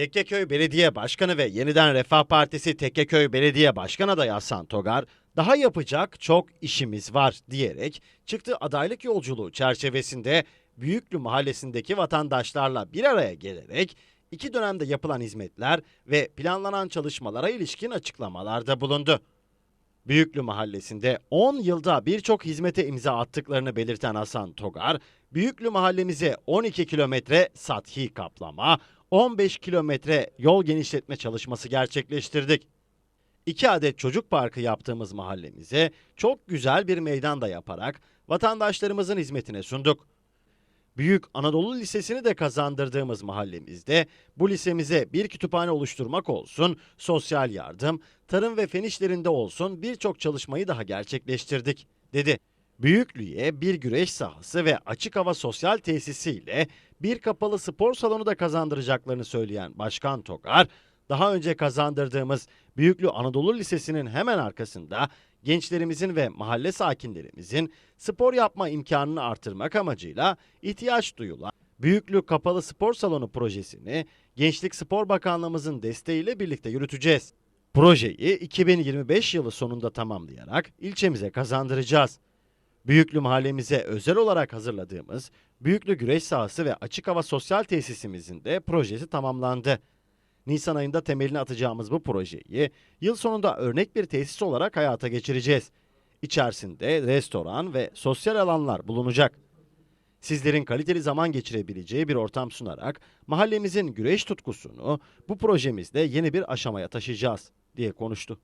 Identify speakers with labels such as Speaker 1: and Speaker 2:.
Speaker 1: Tekkeköy Belediye Başkanı ve Yeniden Refah Partisi Tekkeköy Belediye Başkan adayı Hasan Togar, daha yapacak çok işimiz var diyerek çıktığı adaylık yolculuğu çerçevesinde Büyüklü Mahallesi'ndeki vatandaşlarla bir araya gelerek iki dönemde yapılan hizmetler ve planlanan çalışmalara ilişkin açıklamalarda bulundu. Büyüklü Mahallesi'nde 10 yılda birçok hizmete imza attıklarını belirten Hasan Togar, Büyüklü Mahallemize 12 kilometre sathi kaplama, 15 kilometre yol genişletme çalışması gerçekleştirdik. İki adet çocuk parkı yaptığımız mahallemize çok güzel bir meydan da yaparak vatandaşlarımızın hizmetine sunduk. Büyük Anadolu Lisesi'ni de kazandırdığımız mahallemizde bu lisemize bir kütüphane oluşturmak olsun, sosyal yardım, tarım ve fen işlerinde olsun birçok çalışmayı daha gerçekleştirdik, dedi. Büyüklüğe bir güreş sahası ve açık hava sosyal tesisiyle bir kapalı spor salonu da kazandıracaklarını söyleyen Başkan Togar, daha önce kazandırdığımız Büyüklü Anadolu Lisesi'nin hemen arkasında gençlerimizin ve mahalle sakinlerimizin spor yapma imkanını artırmak amacıyla ihtiyaç duyulan Büyüklü Kapalı Spor Salonu projesini Gençlik Spor Bakanlığımızın desteğiyle birlikte yürüteceğiz. Projeyi 2025 yılı sonunda tamamlayarak ilçemize kazandıracağız. Büyüklü mahallemize özel olarak hazırladığımız Büyüklü Güreş Sahası ve Açık Hava Sosyal Tesisimizin de projesi tamamlandı. Nisan ayında temelini atacağımız bu projeyi yıl sonunda örnek bir tesis olarak hayata geçireceğiz. İçerisinde restoran ve sosyal alanlar bulunacak. Sizlerin kaliteli zaman geçirebileceği bir ortam sunarak mahallemizin güreş tutkusunu bu projemizde yeni bir aşamaya taşıyacağız diye konuştu.